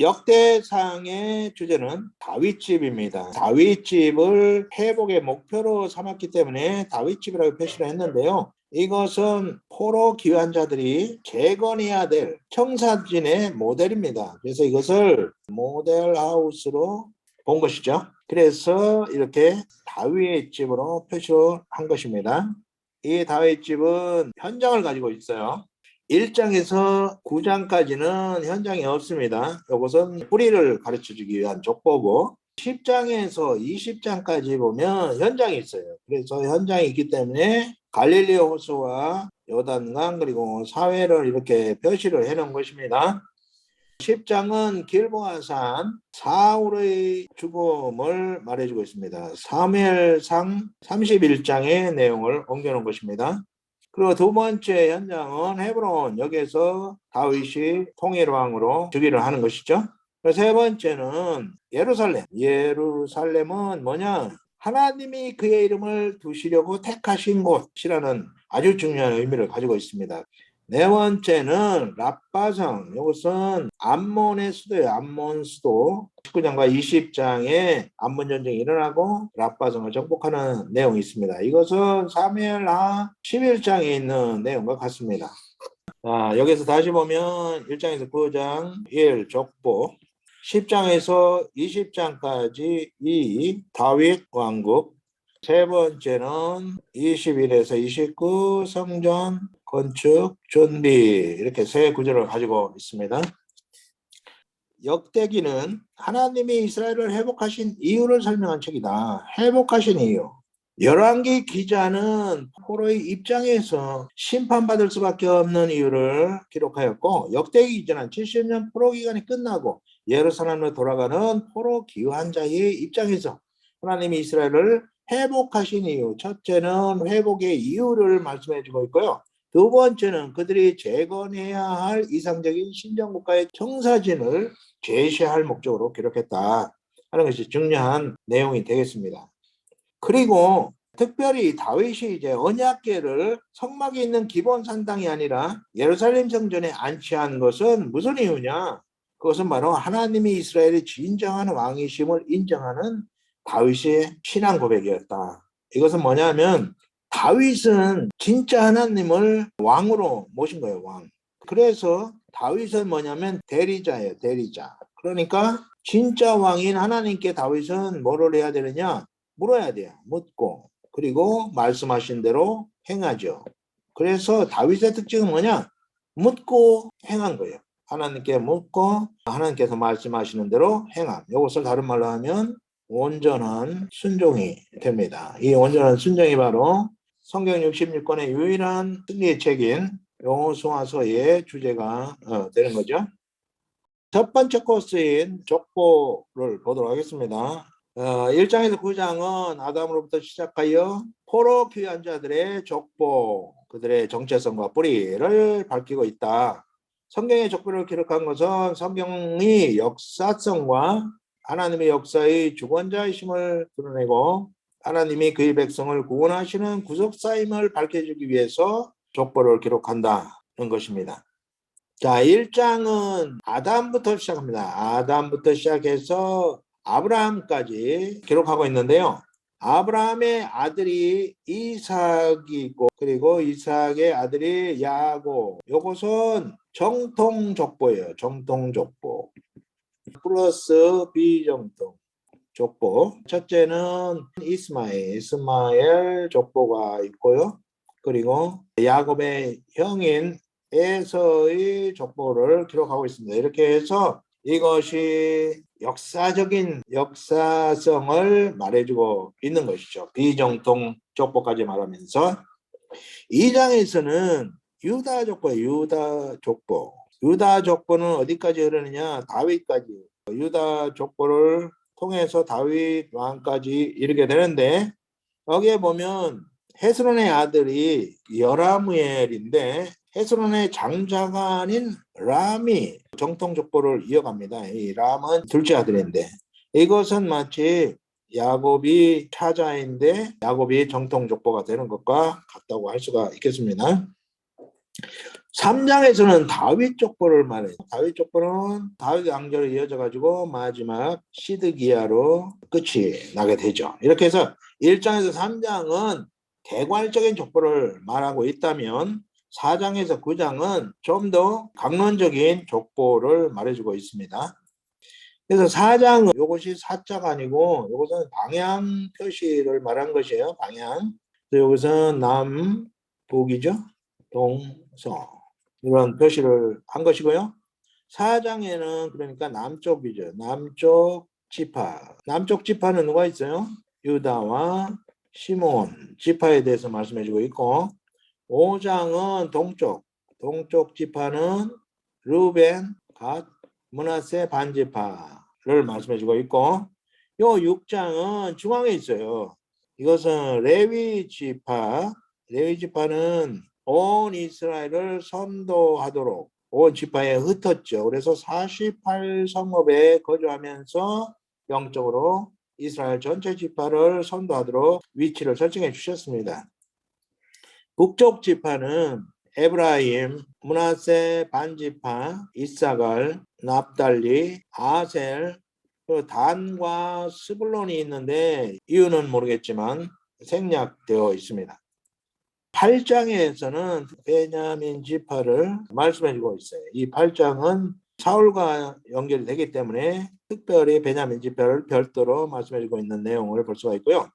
역대상의 주제는 다윗집입니다. 다윗집을 회복의 목표로 삼았기 때문에 다윗집이라고 표시를 했는데요. 이것은 포로 귀환 자들이 재건해야 될 청사진의 모델입니다. 그래서 이것을 모델 하우스로 본 것이죠. 그래서 이렇게 다윗 집으로 표시한 것입니다. 이 다윗 집은 현장을 가지고 있어요. 1장에서 9장까지는 현장이 없습니다. 이것은 뿌리를 가르쳐 주기 위한 족보고 10장에서 20장까지 보면 현장이 있어요. 그래서 현장이 있기 때문에 갈릴리 호수와 요단강 그리고 사회를 이렇게 표시를 해 놓은 것입니다. 10장은 길보아산 사울의 죽음을 말해주고 있습니다. 사무엘상 31장의 내용을 옮겨놓은 것입니다. 그리고 두 번째 현장은 헤브론 여기에서 다윗이 통일왕으로 즉위를 하는 것이죠. 세 번째는 예루살렘. 예루살렘은 뭐냐? 하나님이 그의 이름을 두시려고 택하신 곳이라는 아주 중요한 의미를 가지고 있습니다. 네 번째는 라빠성. 이것은 암몬의 수도예요. 암몬 수도. 19장과 20장에 암몬 전쟁이 일어나고 라빠성을 정복하는 내용이 있습니다. 이것은 사무엘하 11장에 있는 내용과 같습니다. 자, 여기서 다시 보면 1장에서 9장 1 족보 10장에서 20장까지 이 다윗 왕국 세 번째는 21에서 29 성전 건축 준비 이렇게 세 구절을 가지고 있습니다. 역대기는 하나님이 이스라엘을 회복하신 이유를 설명한 책이다. 회복하신 이유. 열왕기 기자는 포로의 입장에서 심판받을 수밖에 없는 이유를 기록하였고 역대기 기자는 70년 포로 기간이 끝나고 예루살렘으로 돌아가는 포로 기환자의 입장에서 하나님이 이스라엘을 회복하신 이유 첫째는 회복의 이유를 말씀해 주고 있고요. 두 번째는 그들이 재건해야 할 이상적인 신정국가의 청사진을 제시할 목적으로 기록했다 하는 것이 중요한 내용이 되겠습니다. 그리고 특별히 다윗이 이제 언약궤를 성막에 있는 기본 산당이 아니라 예루살렘 성전에 안치한 것은 무슨 이유냐? 그것은 바로 하나님이 이스라엘의 진정한 왕이심을 인정하는 다윗의 신앙 고백이었다. 이것은 뭐냐면 다윗은 진짜 하나님을 왕으로 모신 거예요, 왕. 그래서 다윗은 뭐냐면 대리자예요, 대리자. 그러니까 진짜 왕인 하나님께 다윗은 뭐를 해야 되느냐? 물어야 돼요. 묻고. 그리고 말씀하신 대로 행하죠. 그래서 다윗의 특징은 뭐냐? 묻고 행한 거예요. 하나님께 묻고 하나님께서 말씀하시는 대로 행함. 이것을 다른 말로 하면 온전한 순종이 됩니다. 이 온전한 순종이 바로 성경 66권의 유일한 승리의 책인 용호수화서의 주제가 어, 되는 거죠. 첫 번째 코스인 족보를 보도록 하겠습니다. 어, 1장에서 9장은 아담으로부터 시작하여 포로 귀한 자들의 족보, 그들의 정체성과 뿌리를 밝히고 있다. 성경의 족보를 기록한 것은 성경의 역사성과 하나님의 역사의 주권자이심을 드러내고 하나님이 그의 백성을 구원하시는 구속사임을 밝혀주기 위해서 족보를 기록한다는 것입니다. 자, 1장은 아담부터 시작합니다. 아담부터 시작해서 아브라함까지 기록하고 있는데요. 아브라함의 아들이 이삭이고 그리고 이삭의 아들이 야고 이것은 정통 족보예요. 정통 족보. 플러스 비정통 족보. 첫째는 이스마엘, 이스마엘 족보가 있고요. 그리고 야곱의 형인 에서의 족보를 기록하고 있습니다. 이렇게 해서 이것이 역사적인 역사성을 말해주고 있는 것이죠. 비정통 족보까지 말하면서 2장에서는 유다 족보예요. 유다 족보. 유다 족보는 어디까지 흐르느냐? 다윗까지. 유다 족보를 통해서 다윗 왕까지 이르게 되는데 여기에 보면 헤스론의 아들이 여라무엘인데 헤스론의 장자가 아닌 람이 정통 족보를 이어갑니다. 이 람은 둘째 아들인데 이것은 마치 야곱이 차자인데 야곱이 정통 족보가 되는 것과 같다고 할 수가 있겠습니다. 3장에서는 다윗 족보를 말해요. 다윗 족보는 다윗 왕조로 이어져 가지고 마지막 시드기야로 끝이 나게 되죠. 이렇게 해서 1장에서 3장은 개괄적인 족보를 말하고 있다면 4장에서 9장은 좀 더 강론적인 족보를 말해주고 있습니다. 그래서 4장은 이것이 사자가 아니고 이것은 방향 표시를 말한 것이에요. 방향. 그래서 여기서는 남, 북이죠. 동 서. 이런 표시를 한 것이고요. 4장에는 그러니까 남쪽이죠. 남쪽 지파. 남쪽 지파는 누가 있어요? 유다와 시몬 지파에 대해서 말씀해 주고 있고 5장은 동쪽. 동쪽 지파는 루벤, 갓, 문하세 반지파를 말씀해 주고 있고 요 6장은 중앙에 있어요. 이것은 레위 지파. 레위 지파는 온 이스라엘을 선도하도록 온 지파에 흩었죠. 그래서 48성읍에 거주하면서 영적으로 이스라엘 전체 지파를 선도하도록 위치를 설정해 주셨습니다. 북쪽 지파는 에브라임, 문하세 반지파, 이사갈, 납달리, 아셀, 그리고 단과 스불론이 있는데 이유는 모르겠지만 생략되어 있습니다. 8장에서는 베냐민 지파를 말씀해 주고 있어요. 이 8장은 사울과 연결이 되기 때문에 특별히 베냐민 지파를 별도로 말씀해 주고 있는 내용을 볼 수가 있고요.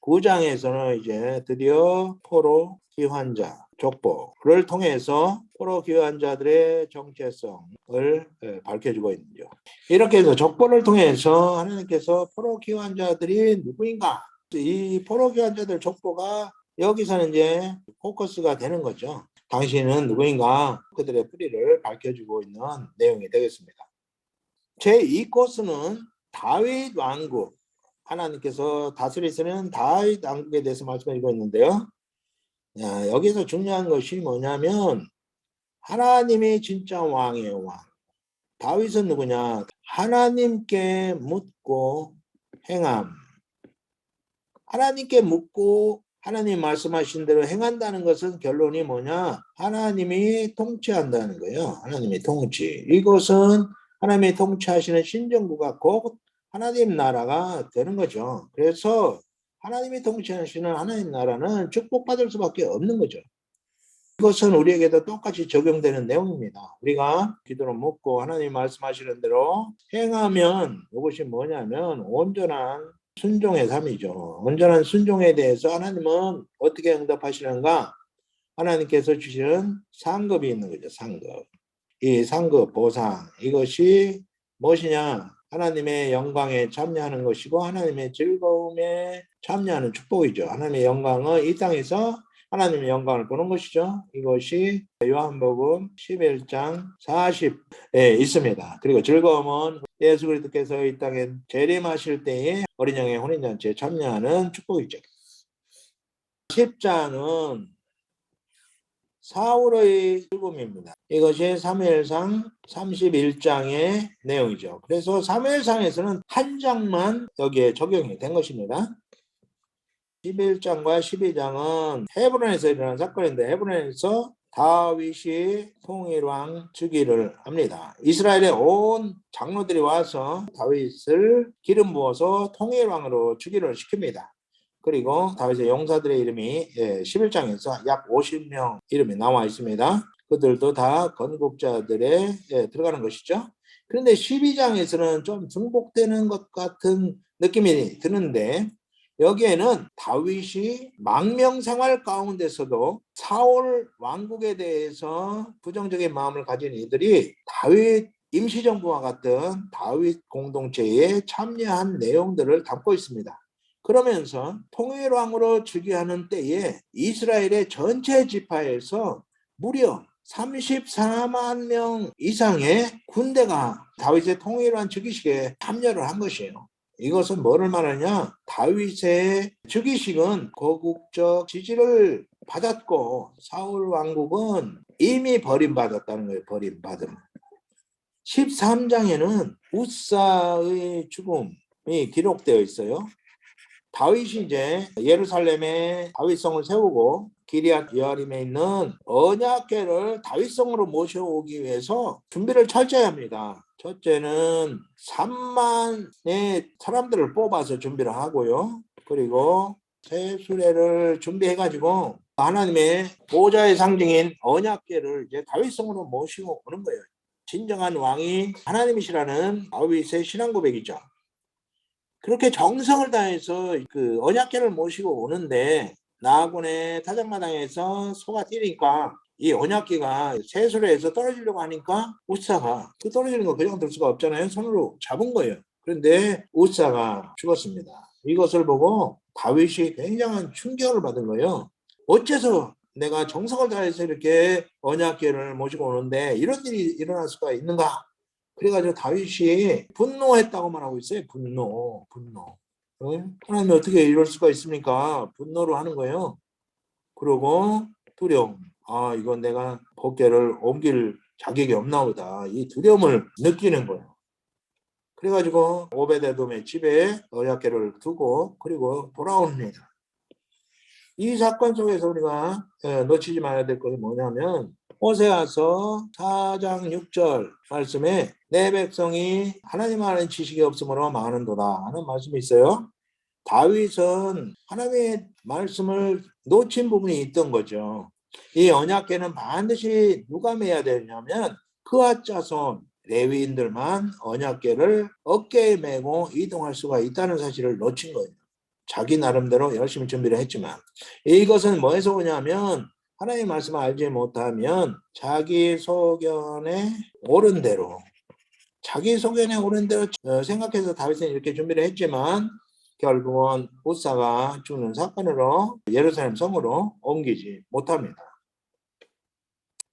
9장에서는 이제 드디어 포로 기환자 족보를 통해서 포로 기환자들의 정체성을 예, 밝혀주고 있죠. 이렇게 해서 족보를 통해서 하나님께서 포로 기환자들이 누구인가? 이 포로 기환자들 족보가 여기서는 이제 포커스가 되는 거죠. 당신은 누구인가? 그들의 뿌리를 밝혀주고 있는 내용이 되겠습니다. 제2 코스는 다윗 왕국. 하나님께서 다스리시는 다윗 왕국에 대해서 말씀해주고 있는데요. 야, 여기서 중요한 것이 뭐냐면 하나님이 진짜 왕이에요, 왕. 다윗은 누구냐? 하나님께 묻고 행함. 하나님께 묻고 하나님 말씀하신 대로 행한다는 것은 결론이 뭐냐? 하나님이 통치한다는 거예요. 하나님의 통치. 이것은 하나님이 통치하시는 신정부가 곧 하나님 나라가 되는 거죠. 그래서 하나님이 통치하시는 하나님 나라는 축복받을 수밖에 없는 거죠. 이것은 우리에게도 똑같이 적용되는 내용입니다. 우리가 기도로 묻고 하나님 말씀하시는 대로 행하면 이것이 뭐냐면 온전한 순종의 삶이죠. 온전한 순종에 대해서 하나님은 어떻게 응답하시는가? 하나님께서 주시는 상급이 있는 거죠. 상급. 이 상급 보상 이것이 무엇이냐? 하나님의 영광에 참여하는 것이고 하나님의 즐거움에 참여하는 축복이죠. 하나님의 영광은 이 땅에서 하나님의 영광을 보는 것이죠. 이것이 요한복음 11장 40에 있습니다. 그리고 즐거움은 예수 그리스도께서 이 땅에 재림하실 때에 어린 양의 혼인잔치에 참여하는 축복이죠. 10장은 사울의 죽음입니다. 이것이 사무엘상 31장의 내용이죠. 그래서 사무엘상에서는 한 장만 여기에 적용이 된 것입니다. 11장과 12장은 헤브론에서 일어난 사건인데 헤브론에서 다윗이 통일왕 즉위를 합니다. 이스라엘의 온 장로들이 와서 다윗을 기름 부어서 통일왕으로 즉위를 시킵니다. 그리고 다윗의 용사들의 이름이 11장에서 약 50명 이름이 나와 있습니다. 그들도 다 건국자들에 예, 들어가는 것이죠. 그런데 12장에서는 좀 중복되는 것 같은 느낌이 드는데 여기에는 다윗이 망명 생활 가운데서도 사울 왕국에 대해서 부정적인 마음을 가진 이들이 다윗 임시정부와 같은 다윗 공동체에 참여한 내용들을 담고 있습니다. 그러면서 통일왕으로 즉위하는 때에 이스라엘의 전체 지파에서 무려 34만 명 이상의 군대가 다윗의 통일왕 즉위식에 참여를 한 것이에요. 이것은 뭐를 말하냐? 다윗의 즉위식은 거국적 지지를 받았고 사울 왕국은 이미 버림받았다는 거예요. 버림받음. 13장에는 우사의 죽음이 기록되어 있어요. 다윗이 이제 예루살렘에 다윗성을 세우고 기리앗 여아림에 있는 언약궤를 다윗성으로 모셔오기 위해서 준비를 철저히 합니다. 첫째는 3만의 사람들을 뽑아서 준비를 하고요. 그리고 새 수레를 준비해가지고 하나님의 보좌의 상징인 언약궤를 이제 다윗성으로 모시고 오는 거예요. 진정한 왕이 하나님이시라는 다윗의 신앙 고백이죠. 그렇게 정성을 다해서 그 언약궤를 모시고 오는데 나군의 타작마당에서 소가 뛰니까 이 언약궤가 새수레에서 떨어지려고 하니까 우사가 그 떨어지는 거 그냥 들 수가 없잖아요. 손으로 잡은 거예요. 그런데 우사가 죽었습니다. 이것을 보고 다윗이 굉장한 충격을 받은 거예요. 어째서 내가 정성을 다해서 이렇게 언약궤를 모시고 오는데 이런 일이 일어날 수가 있는가? 그래가지고 다윗이 분노했다고 말하고 있어요. 분노, 분노. 어? 하나님이 어떻게 이럴 수가 있습니까? 분노를 하는 거예요. 그러고 두려움. 아, 이건 내가 법계를 옮길 자격이 없나 보다. 이 두려움을 느끼는 거예요. 그래가지고 오베데돔의 집에 언약궤를 두고 그리고 돌아옵니다. 이 사건 속에서 우리가 예, 놓치지 말아야 될 것이 뭐냐면 호세아서 4장 6절 말씀에 내 백성이 하나님 아는 지식이 없으므로 많은도다 하는 말씀이 있어요. 다윗은 하나님의 말씀을 놓친 부분이 있던 거죠. 이 언약궤는 반드시 누가 매야 되냐면 그와 자손 레위인들만 언약궤를 어깨에 메고 이동할 수가 있다는 사실을 놓친 거예요. 자기 나름대로 열심히 준비를 했지만 이것은 뭐에서 오냐면 하나님 말씀을 알지 못하면 자기 소견에 옳은 대로 자기 소견에 옳은 대로 어, 생각해서 다윗은 이렇게 준비를 했지만 결국은 우사가 죽는 사건으로 예루살렘 성으로 옮기지 못합니다.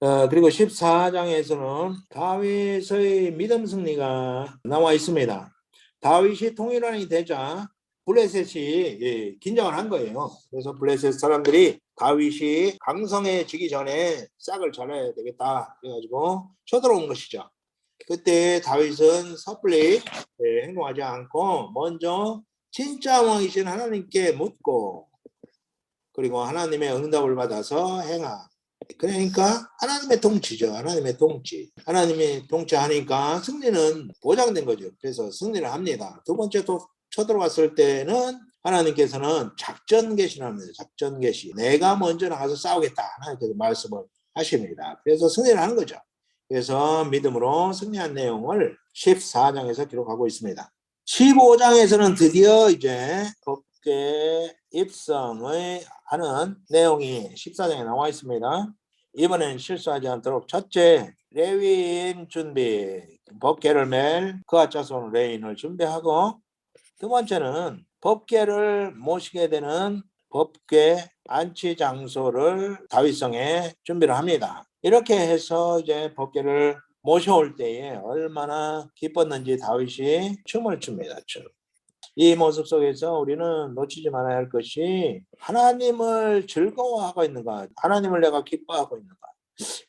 어, 그리고 14장에서는 다윗의 믿음 승리가 나와 있습니다. 다윗이 통일왕이 되자 블레셋이 예, 긴장을 한 거예요. 그래서 블레셋 사람들이 다윗이 강성해지기 전에 싹을 잘라야 되겠다. 그래가지고 쳐들어온 것이죠. 그때 다윗은 섣불리 예, 행동하지 않고 먼저 진짜 왕이신 하나님께 묻고 그리고 하나님의 응답을 받아서 행하. 그러니까 하나님의 통치죠. 하나님의 통치. 하나님이 통치하니까 승리는 보장된 거죠. 그래서 승리를 합니다. 두 번째 또 쳐들어왔을 때는 하나님께서는 작전 개시합니다. 작전 개시. 내가 먼저 나가서 싸우겠다. 하나님께서 말씀을 하십니다. 그래서 승리를 하는 거죠. 그래서 믿음으로 승리한 내용을 14장에서 기록하고 있습니다. 15장에서는 드디어 이제 법계 입성의 하는 내용이 14장에 나와 있습니다. 이번엔 실수하지 않도록 첫째 레위인 준비 법계를 맬 그와 자손 레인을 준비하고 두 번째는 법계를 모시게 되는 법계 안치 장소를 다윗성에 준비를 합니다. 이렇게 해서 이제 법계를 모셔올 때에 얼마나 기뻤는지 다윗이 춤을 춥니다. 춤. 이 모습 속에서 우리는 놓치지 말아야 할 것이 하나님을 즐거워하고 있는가, 하나님을 내가 기뻐하고 있는가.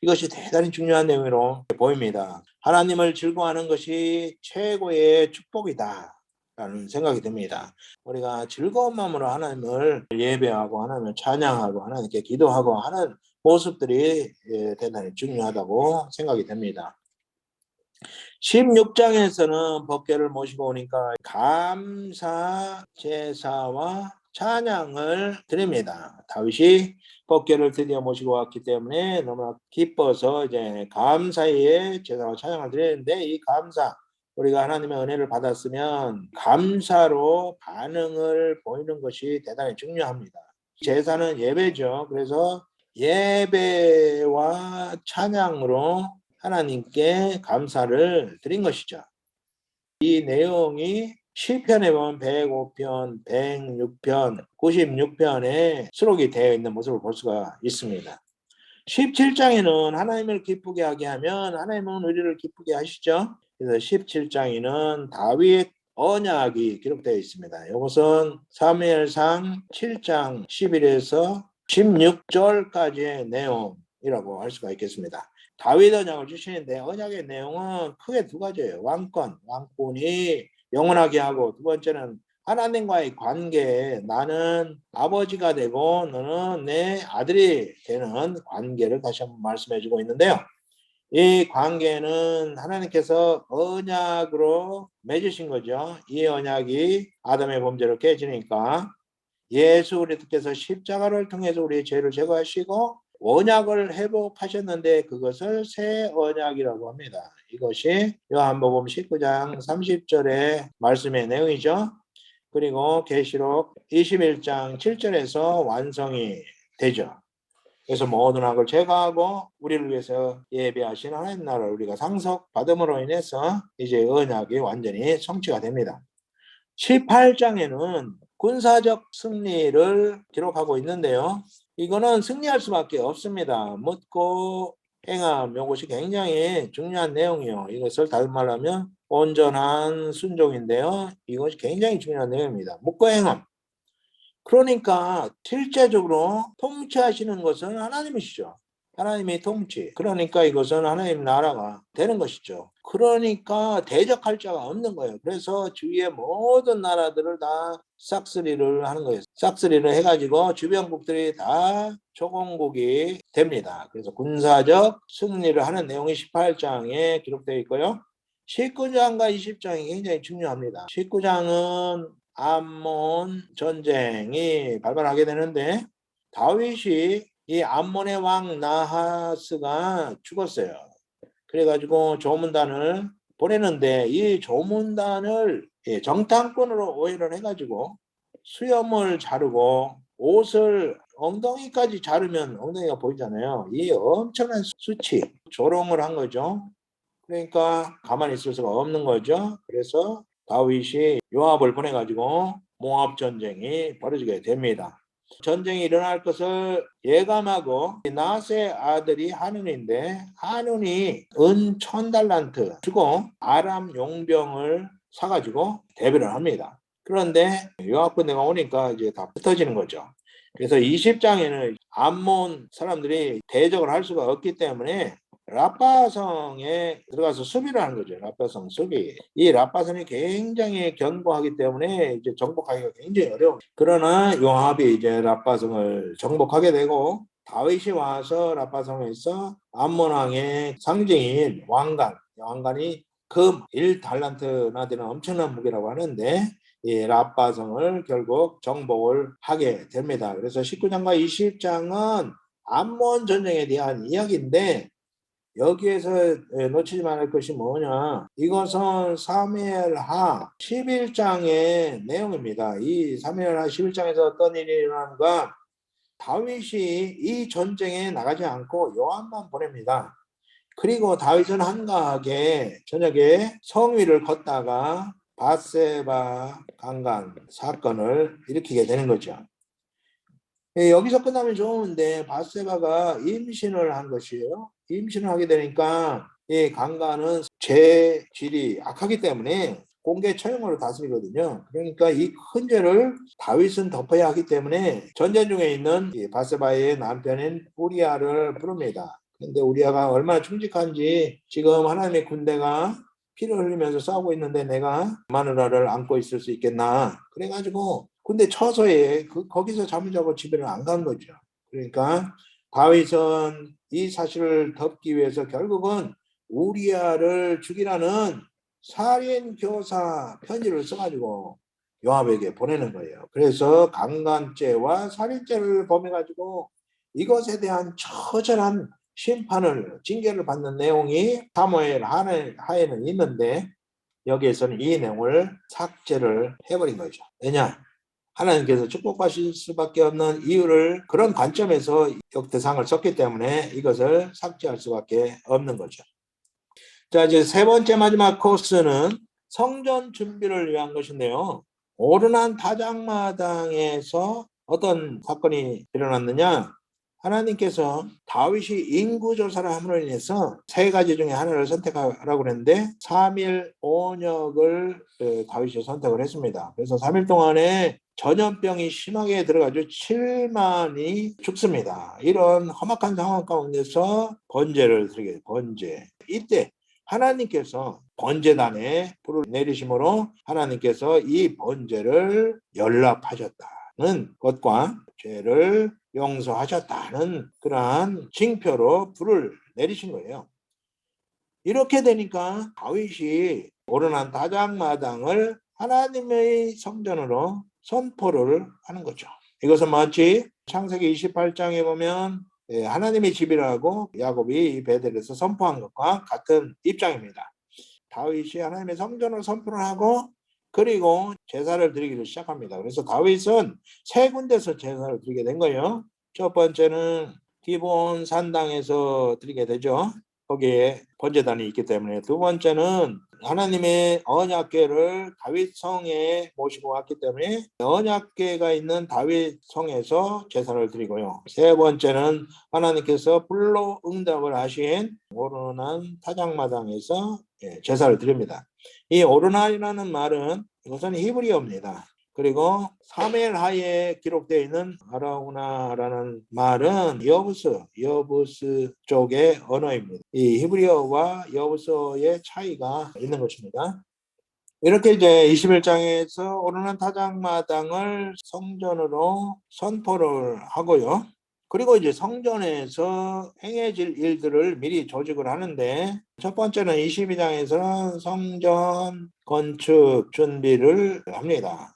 이것이 대단히 중요한 내용으로 보입니다. 하나님을 즐거워하는 것이 최고의 축복이다. 라는 생각이 듭니다. 우리가 즐거운 마음으로 하나님을 예배하고 하나님을 찬양하고 하나님께 기도하고 하는 모습들이 예, 대단히 중요하다고 생각이 됩니다. 16장에서는 법계를 모시고 오니까 감사 제사와 찬양을 드립니다. 다윗이 법계를 드디어 모시고 왔기 때문에 너무나 기뻐서 이제 감사의 제사와 찬양을 드리는데 이 감사 우리가 하나님의 은혜를 받았으면 감사로 반응을 보이는 것이 대단히 중요합니다. 제사는 예배죠. 그래서 예배와 찬양으로 하나님께 감사를 드린 것이죠. 이 내용이 시편에 보면 105편, 106편, 96편에 수록이 되어 있는 모습을 볼 수가 있습니다. 17장에는 하나님을 기쁘게 하게 하면 하나님은 우리를 기쁘게 하시죠. 그래서 17장에는 다윗 언약이 기록되어 있습니다. 이것은 사무엘상 7장 11에서 16절까지의 내용이라고 할 수가 있겠습니다. 다윗 언약을 주시는데 언약의 내용은 크게 두 가지예요. 왕권, 왕권이 영원하게 하고 두 번째는 하나님과의 관계, 나는 아버지가 되고 너는 내 아들이 되는 관계를 다시 한번 말씀해 주고 있는데요. 이 관계는 하나님께서 언약으로 맺으신 거죠. 이 언약이 아담의 범죄로 깨지니까 예수 그리스도께서 십자가를 통해서 우리의 죄를 제거하시고 언약을 회복하셨는데 그것을 새 언약이라고 합니다. 이것이 요한복음 19장 30절의 말씀의 내용이죠. 그리고 계시록 21장 7절에서 완성이 되죠. 그래서 모든 악을 제거하고 우리를 위해서 예배하신 하나님 나라를 우리가 상속받음으로 인해서 이제 언약이 완전히 성취가 됩니다. 18장에는 군사적 승리를 기록하고 있는데요. 이거는 승리할 수밖에 없습니다. 묻고 행함 이것이 굉장히 중요한 내용이요. 이것을 다른 말하면 온전한 순종인데요. 이것이 굉장히 중요한 내용입니다. 묻고 행함. 그러니까 실제적으로 통치하시는 것은 하나님이시죠. 하나님의 통치. 그러니까 이것은 하나님 나라가 되는 것이죠. 그러니까 대적할 자가 없는 거예요. 그래서 주위의 모든 나라들을 다 싹쓸이를 하는 거예요. 싹쓸이를 해가지고 주변국들이 다 초공국이 됩니다. 그래서 군사적 승리를 하는 내용이 18장에 기록되어 있고요. 19장과 20장이 굉장히 중요합니다. 19장은 암몬 전쟁이 발발하게 되는데 다윗이 이 암몬의 왕 나하스가 죽었어요. 그래가지고 조문단을 보내는데 이 조문단을 예, 정탐꾼으로 오해를 해가지고 수염을 자르고 옷을 엉덩이까지 자르면 엉덩이가 보이잖아요. 이 엄청난 수치, 조롱을 한 거죠. 그러니까 가만히 있을 수가 없는 거죠. 그래서 다윗이 요압을 보내가지고 모압 전쟁이 벌어지게 됩니다. 전쟁이 일어날 것을 예감하고 나세 아들이 한운인데 한운이 은 천 달란트 주고 아람 용병을 사가지고 대비를 합니다. 그런데 요압 군대가 오니까 이제 다 흩어지는 거죠. 그래서 20장에는 암몬 사람들이 대적을 할 수가 없기 때문에 라파성에 들어가서 수비를 하는 거죠. 라파성 수비. 이 라파성이 굉장히 견고하기 때문에 이제 정복하기가 굉장히 어려워. 그러나 요압이 이제 라파성을 정복하게 되고 다윗이 와서 라파성에서 암몬 왕의 상징인 왕관, 왕관이 금 1달란트나 되는 엄청난 무게라고 하는데 이 라파성을 결국 정복을 하게 됩니다. 그래서 19장과 20장은 암몬 전쟁에 대한 이야기인데 여기에서 예, 놓치지 말할 것이 뭐냐 이것은 사무엘하 11장의 내용입니다. 이 사무엘하 11장에서 어떤 일이 일어나는가 다윗이 이 전쟁에 나가지 않고 요한만 보냅니다. 그리고 다윗은 한가하게 저녁에 성위를 걷다가 바세바 강간 사건을 일으키게 되는 거죠. 예, 여기서 끝나면 좋은데 바세바가 임신을 한 것이에요. 임신을 하게 되니까 이 강간은 죄 질이 악하기 때문에 공개 처형으로 다스리거든요. 그러니까 이 큰 죄를 다윗은 덮어야 하기 때문에 전쟁 중에 있는 이 바세바의 남편인 우리아를 부릅니다. 근데 우리아가 얼마나 충직한지 지금 하나님의 군대가 피를 흘리면서 싸우고 있는데 내가 마누라를 안고 있을 수 있겠나. 그래가지고 근데 처소에 그 거기서 잠을 자고 집에는 안간 거죠. 그러니까 다윗은 이 사실을 덮기 위해서 결국은 우리아를 죽이라는 살인 교사 편지를 써가지고 요압에게 보내는 거예요. 그래서 강간죄와 살인죄를 범해가지고 이것에 대한 처절한 심판을 징계를 받는 내용이 사무엘 하에는 있는데 여기에서는 이 내용을 삭제를 해버린 거죠. 왜냐? 하나님께서 축복하실 수밖에 없는 이유를 그런 관점에서 역대상을 썼기 때문에 이것을 삭제할 수밖에 없는 거죠. 자, 이제 세 번째 마지막 코스는 성전 준비를 위한 것인데요. 오르난 타작마당에서 어떤 사건이 일어났느냐? 하나님께서 다윗이 인구 조사를 함으로 인해서 세 가지 중에 하나를 선택하라고 그랬는데 3일 5녁을 다윗이 선택을 했습니다. 그래서 3일 동안에 전염병이 심하게 들어가지고 7만이 죽습니다. 이런 험악한 상황 가운데서 번제를 드리게 번제. 이때 하나님께서 번제단에 불을 내리심으로 하나님께서 이 번제를 연락하셨다는 것과 죄를 용서하셨다는 그러한 징표로 불을 내리신 거예요. 이렇게 되니까 다윗이 오르난 다장마당을 하나님의 성전으로 선포를 하는 거죠. 이것은 마치 창세기 28장에 보면 예, 하나님의 집이라고 야곱이 베델에서 선포한 것과 같은 입장입니다. 다윗이 하나님의 성전을 선포를 하고 그리고 제사를 드리기를 시작합니다. 그래서 다윗은 세 군데서 제사를 드리게 된 거예요. 첫 번째는 기본 산당에서 드리게 되죠. 거기에 번제단이 있기 때문에 두 번째는 하나님의 언약궤를 다윗 성에 모시고 왔기 때문에 언약궤가 있는 다윗 성에서 제사를 드리고요. 세 번째는 하나님께서 불로 응답을 하신 오르난 타작마당에서 예, 제사를 드립니다. 이 오르난이라는 말은 이것은 히브리어입니다. 그리고 사멜하에 기록되어 있는 아라우나라는 말은 여부스, 여부스 쪽의 언어입니다. 이 히브리어와 여부스의 차이가 있는 것입니다. 이렇게 이제 21장에서 오르는 타작마당을 성전으로 선포를 하고요. 그리고 이제 성전에서 행해질 일들을 미리 조직을 하는데 첫 번째는 22장에서는 성전 건축 준비를 합니다.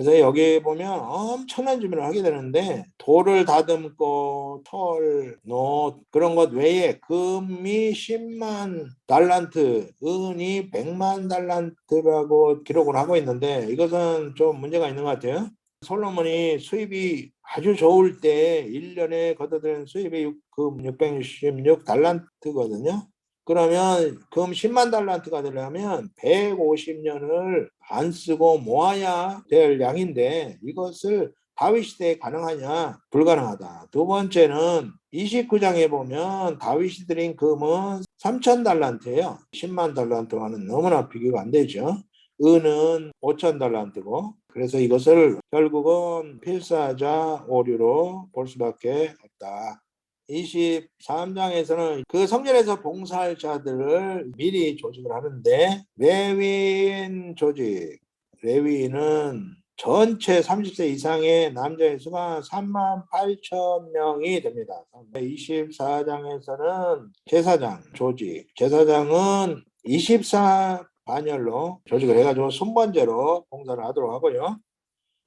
그래서 여기 보면 엄청난 준비를 하게 되는데 돌을 다듬고 철, 노 그런 것 외에 금이 10만 달란트, 은이 100만 달란트라고 기록을 하고 있는데 이것은 좀 문제가 있는 것 같아요. 솔로몬이 수입이 아주 좋을 때 1년에 거둬들인 수입이 육- 금666 달란트거든요. 그러면 금 10만 달란트가 되려면 150년을 안 쓰고 모아야 될 양인데 이것을 다윗 시대에 가능하냐? 불가능하다. 두 번째는 29장에 보면 다윗이 드린 금은 3천 달란트예요. 10만 달란트와는 너무나 비교가 안 되죠. 은은 5천 달란트고 그래서 이것을 결국은 필사자 오류로 볼 수밖에 없다. 23장에서는 그 성전에서 봉사할 자들을 미리 조직을 하는데 레위인 조직, 레위인은 전체 30세 이상의 남자의 수가 3만 8천 명이 됩니다. 24장에서는 제사장 조직, 제사장은 24 반열로 조직을 해가지고 순번제로 봉사를 하도록 하고요.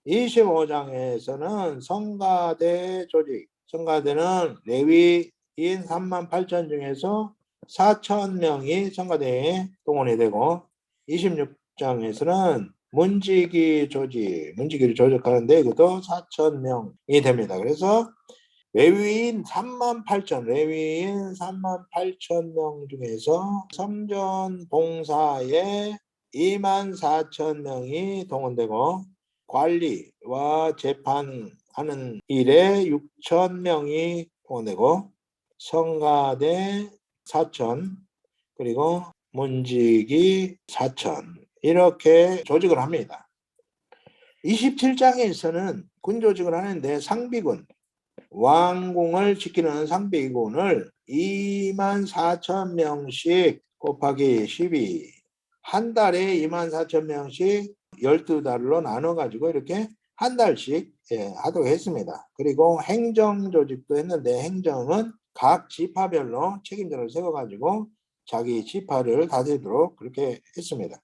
25장에서는 성가대 조직, 성가대는 레위인 3만 8천 중에서 4천 명이 성가대에 동원이 되고 26장에서는 문지기 조직, 문지기를 조직하는데 이것도 4천 명이 됩니다. 그래서 레위인 3만 8천, 레위인 3만 8천 명 중에서 성전 봉사에 2만 4천 명이 동원되고 관리와 재판 하는 일에 6천 명이 동원되고 성가대 4천 그리고 문지기 4천 이렇게 조직을 합니다. 27장에서는 군 조직을 하는데 상비군 왕궁을 지키는 상비군을 2만 4천 명씩 곱하기 12 한 달에 2만 4천 명씩 12달로 나눠 가지고 이렇게 한 달씩 예, 하도록 했습니다. 그리고 행정 조직도 했는데 행정은 각 지파별로 책임자를 세워 가지고 자기 지파를 다스리도록 그렇게 했습니다.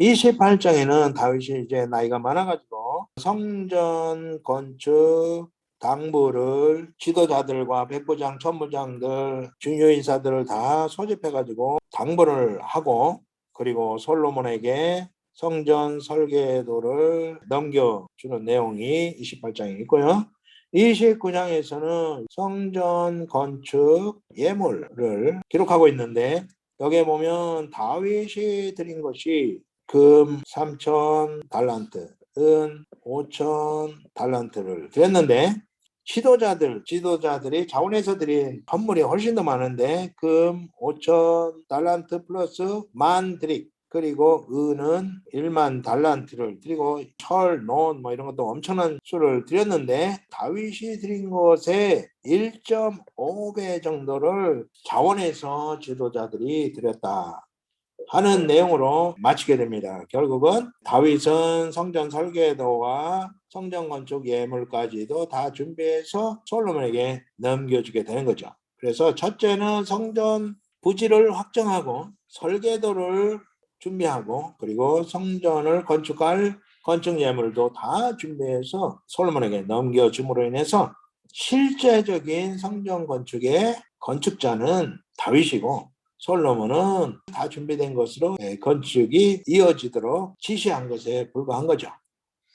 28장에는 다윗이 이제 나이가 많아가지고 성전 건축 당부를 지도자들과 백부장, 천부장들, 중요 인사들을 다 소집해가지고 당부를 하고 그리고 솔로몬에게 성전 설계도를 넘겨주는 내용이 28장에 있고요. 29장에서는 성전 건축 예물을 기록하고 있는데 여기에 보면 다윗이 드린 것이 금 3천 달란트, 은 5천 달란트를 드렸는데 지도자들, 지도자들이 자원에서 드린 선물이 훨씬 더 많은데 금 5천 달란트 플러스 만 드릭, 그리고 은은 1만 달란트를 드리고 철, 논 뭐 이런 것도 엄청난 수를 드렸는데 다윗이 드린 것의 1.5배 정도를 자원해서 지도자들이 드렸다. 하는 내용으로 마치게 됩니다. 결국은 다윗은 성전 설계도와 성전 건축 예물까지도 다 준비해서 솔로몬에게 넘겨주게 되는 거죠. 그래서 첫째는 성전 부지를 확정하고 설계도를 준비하고 그리고 성전을 건축할 건축 예물도 다 준비해서 솔로몬에게 넘겨줌으로 인해서 실제적인 성전 건축의 건축자는 다윗이고 솔로몬은 다 준비된 것으로 예, 건축이 이어지도록 지시한 것에 불과한 거죠.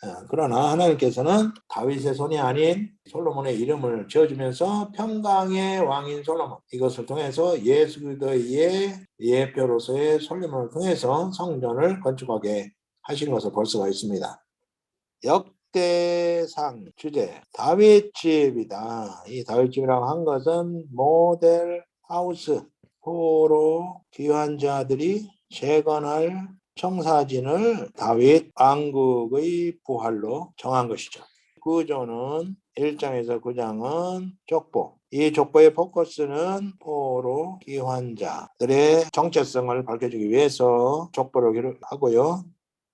어, 그러나 하나님께서는 다윗의 손이 아닌 솔로몬의 이름을 지어주면서 평강의 왕인 솔로몬 이것을 통해서 예수 그리스도의 예표로서의 솔로몬을 통해서 성전을 건축하게 하신 것을 볼 수가 있습니다. 역대상 주제 다윗 집이다. 이 다윗 집이라고 한 것은 모델 하우스 포로 귀한 자들이 재건할 청사진을 다윗 왕국의 부활로 정한 것이죠. 구조는 1장에서 9장은 족보. 이 족보의 포커스는 포로 기환자들의 정체성을 밝혀주기 위해서 족보를 기록하고요.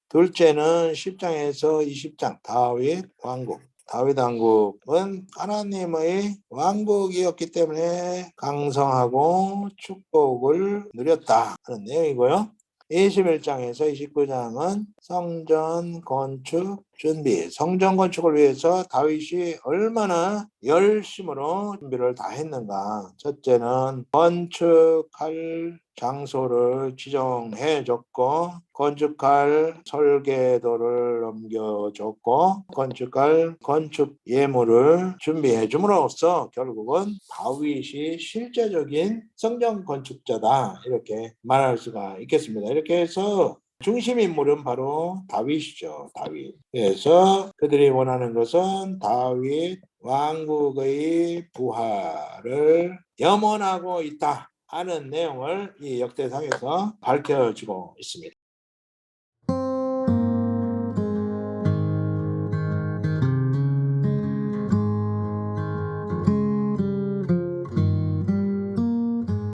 둘째는 10장에서 20장 다윗 왕국. 다윗 왕국은 하나님의 왕국이었기 때문에 강성하고 축복을 누렸다 하는 내용이고요. 21장에서 29장은 성전 건축 준비, 성전 건축을 위해서 다윗이 얼마나 열심으로 준비를 다 했는가. 첫째는 건축할 장소를 지정해 줬고, 건축할 설계도를 넘겨줬고, 건축할 건축 예물을 준비해 줌으로써 결국은 다윗이 실제적인 성전 건축자다. 이렇게 말할 수가 있겠습니다. 이렇게 해서 중심 인물은 바로 다윗이죠. 다윗. 그래서 그들이 원하는 것은 다윗 왕국의 부활을 염원하고 있다 하는 내용을 이 역대상에서 밝혀주고 있습니다.